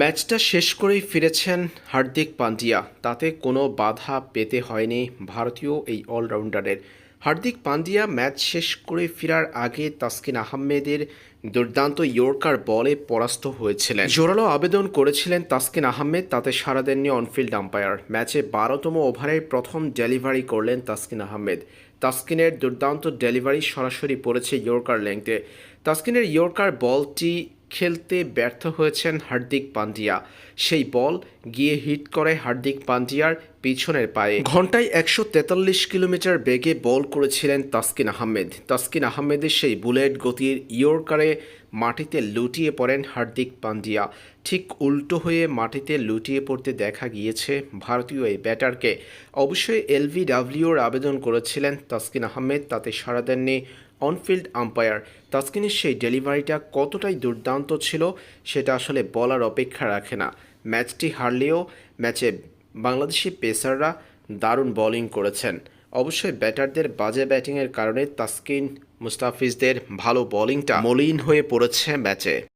ম্যাচটা শেষ করেই ফিরেছেন হার্দিক পান্ডিয়া। তাতে কোনো বাধা পেতে হয়নি ভারতীয় এই অলরাউন্ডারের। হার্দিক পান্ডিয়া ম্যাচ শেষ করে ফেরার আগে তাসকিন আহমেদের দুর্দান্ত ইয়র্কার বলে পরাস্ত হয়েছিলেন। জোরালো আবেদন করেছিলেন তাসকিন আহমেদ, তাতে সাড়া দেননি অনফিল্ড আম্পায়ার। ম্যাচে বারোতম ওভারের প্রথম ডেলিভারি করলেন তাসকিন আহমেদ। তাসকিনের দুর্দান্ত ডেলিভারি সরাসরি পড়েছে ইয়র্কার লেংথে। তাসকিনের ইয়র্কার বলটি খেলতে ব্যর্থ হয়েছেন হার্দিক পান্ডিয়া। সেই বল গিয়ে হিট করে হার্দিক পান্ডিয়ার পিছনের পায়ে। ঘন্টায় একশো তেতাল্লিশ কিলোমিটার বেগে বল করেছিলেন তাসকিন আহমেদ। তাসকিন আহমেদের সেই বুলেট গতির ইয়র্কারে মাটিতে লুটিয়ে পড়েন হার্দিক পান্ডিয়া। ঠিক উল্টো হয়ে মাটিতে লুটিয়ে পড়তে দেখা গিয়েছে ভারতীয় এই ব্যাটারকে। অবশ্যই এলভিডাব্লিউর আবেদন করেছিলেন তাসকিন আহমেদ, তাতে সাড়া দেননি অনফিল্ড আম্পায়ার। তাসকিনের সেই ডেলিভারিটা কতটাই দুর্দান্ত ছিল, সেটা আসলে বলার অপেক্ষা রাখে না। ম্যাচটি হারলেও ম্যাচে বাংলাদেশি পেসাররা দারুণ বোলিং করেছেন। অবশ্যই ব্যাটারদের বাজে ব্যাটিংয়ের কারণে তাসকিন মুস্তাফিজদের ভালো বোলিংটা মলিন হয়ে পড়েছে ম্যাচে।